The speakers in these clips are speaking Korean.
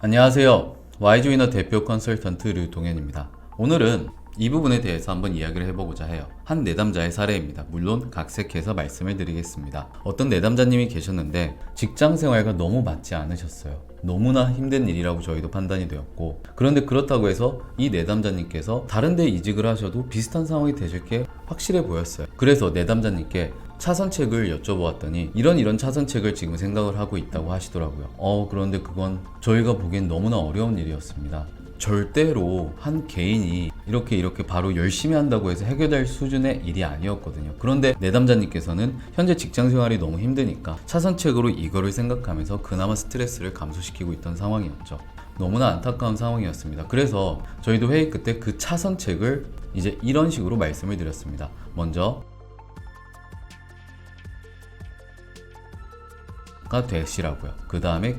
안녕하세요. YG위너 대표 컨설턴트 류동현입니다. 오늘은 이 부분에 대해서 한번 이야기를 해보고자 해요. 한 내담자의 사례입니다. 물론 각색해서 말씀을 드리겠습니다. 어떤 내담자님이 계셨는데 직장 생활과 너무 맞지 않으셨어요. 너무나 힘든 일이라고 저희도 판단이 되었고 그런데 그렇다고 해서 이 내담자님께서 다른 데 이직을 하셔도 비슷한 상황이 되실 게 확실해 보였어요. 그래서 내담자님께 차선책을 여쭤보았더니 이런 이런 차선책을 지금 생각을 하고 있다고 하시더라고요. 어 그런데 그건 저희가 보기엔 너무나 어려운 일이었습니다. 절대로 한 개인이 이렇게 이렇게 바로 열심히 한다고 해서 해결될 수준의 일이 아니었거든요. 그런데 내담자님께서는 현재 직장 생활이 너무 힘드니까 차선책으로 이거를 생각하면서 그나마 스트레스를 감소시키고 있던 상황이었죠. 너무나 안타까운 상황이었습니다. 그래서 저희도 회의 끝에 그 차선책을 이제 이런 식으로 말씀을 드렸습니다. 먼저 가 되시라고요. 그 다음에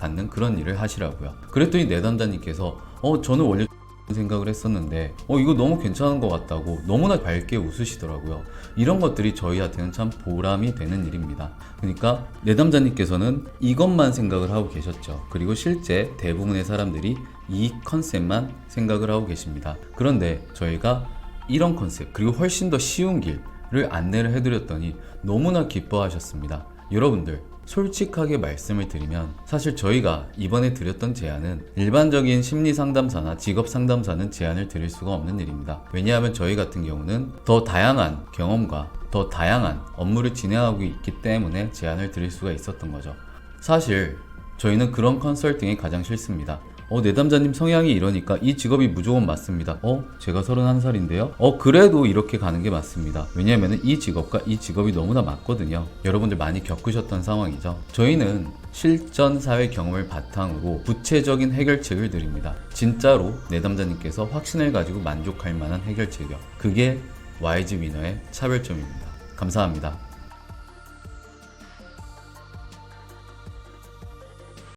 받는 그런 일을 하시라고요. 그랬더니 내담자님께서 어 저는 원래 생각을 했었는데 어 이거 너무 괜찮은 것 같다고 너무나 밝게 웃으시더라고요. 이런 것들이 저희한테는 참 보람이 되는 일입니다. 그러니까 내담자님께서는 이것만 생각을 하고 계셨죠. 그리고 실제 대부분의 사람들이 이 컨셉만 생각을 하고 계십니다. 그런데 저희가 이런 컨셉 그리고 훨씬 더 쉬운 길을 안내를 해드렸더니 너무나 기뻐하셨습니다. 여러분들 솔직하게 말씀을 드리면 사실 저희가 이번에 드렸던 제안은 일반적인 심리 상담사나 직업 상담사는 제안을 드릴 수가 없는 일입니다. 왜냐하면 저희 같은 경우는 더 다양한 경험과 더 다양한 업무를 진행하고 있기 때문에 제안을 드릴 수가 있었던 거죠. 사실 저희는 그런 컨설팅이 가장 싫습니다. 어, 내담자님 성향이 이러니까 이 직업이 무조건 맞습니다. 어, 제가 31살인데요? 어, 그래도 이렇게 가는 게 맞습니다. 왜냐면 이 직업과 이 직업이 너무나 맞거든요. 여러분들 많이 겪으셨던 상황이죠. 저희는 실전 사회 경험을 바탕으로 구체적인 해결책을 드립니다. 진짜로 내담자님께서 확신을 가지고 만족할 만한 해결책이요. 그게 YG 위너의 차별점입니다. 감사합니다.